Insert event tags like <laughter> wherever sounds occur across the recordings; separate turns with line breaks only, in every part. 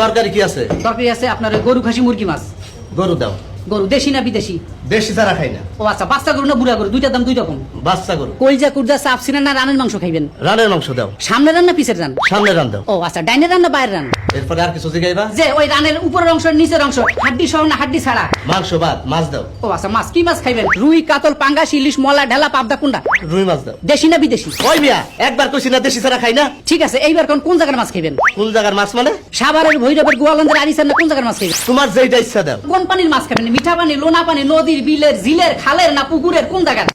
তরকারি কি আছে?
তরকারি আছে আপনার গরু খাসি মুরগি মাছ।
গরু দাও।
গরু দেশি না বিদেশি?
দেশি ছাড়া খাই না।
ও আচ্ছা বাচ্চা গরু না বুড়া গরু? দুইটা দাম দুই রকম।
বাচ্চা গরু।
কলজা কুরজা চাপ সিনা না রানের মাংস খাইবেন?
রানের মাংস দাও।
সামনে রান না পিছের রান?
সামনে রান দাও।
ও আচ্ছা ডাইনের রান না বাইরের রান?
এরপরে আর কিছু জিগাইবা?
যে ওই রানের উপরের অংশ নিচের অংশ হাড্ডি সহ না হাড্ডি ছাড়া?
মাংস ভাত মাছ দাও।
ও আচ্ছা মাছ কি মাছ খাইবেন? রুই কাতল পাঙ্গাস ইলিশ মলা ঢেলা পাবদা কুন্ডা?
রুই মাছ দাও।
দেশি না বিদেশি?
ওই মিয়া একবার কইছি না দেশি ছাড়া খাই না।
ঠিক আছে এইবার কোন কোন জায়গার মাছ খাইবেন?
কোন জায়গার মাছ মানে?
সাভারের ভৈরবের গোয়ালন্দের আরিসার না কোন জায়গার মাছ খাইবেন
তোমার যেইটা ইচ্ছা দাও।
কোন পানির মাছ খাবেন মিঠা পানি লোনা পানি নদীর বিলের ঝিলের খালের না পুকুরের কোন জায়গার?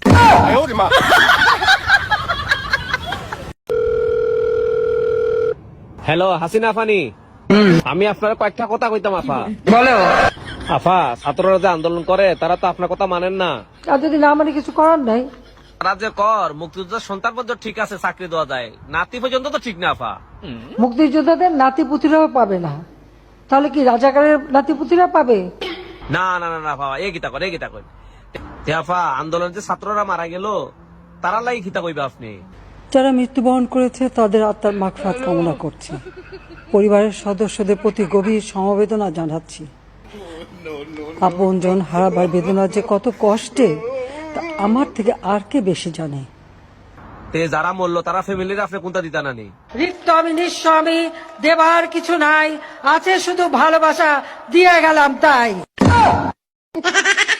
হ্যালো হাসিনা আফানি আমি আপনার কয়েকটা কথা কইতাম আফা।
বলো
আফা ছাত্ররা যে আন্দোলন করে তারা তো আপনার কথা মানেন না।
আর যদি না মানে কিছু করার নাই?
তারা যে কর মুক্তিযোদ্ধার সন্তান পর্যন্ত ঠিক আছে চাকরি দেওয়া যায়। নাতি পর্যন্ত তো ঠিক না আফা।
মুক্তিযোদ্ধাদের নাতি নাতিপুতিরাও পাবে না। তাহলে কি রাজাকারের নাতিপুতিরা পাবে?
না না না না বাবা এ গীতা কর এ গীতা কর। আন্দোলন যে ছাত্ররা মারা গেল তারা লাই গীতা কইবে আপনি।
যারা মৃত্যুবরণ করেছে তাদের আত্মার মাগফাত কামনা করছি। পরিবারের সদস্যদের প্রতি গভীর সমবেদনা জানাচ্ছি। আপনজন হারাবার বেদনা যে কত কষ্টে তা আমার থেকে আর কে বেশি জানে?
তে যারা মরলো তারা ফ্যামিলির আপনি কোনটা দিতা না নেই?
রিক্ত আমি নিঃস্ব আমি দেবার কিছু নাই আছে শুধু ভালোবাসা দিয়ে গেলাম তাই। <laughs>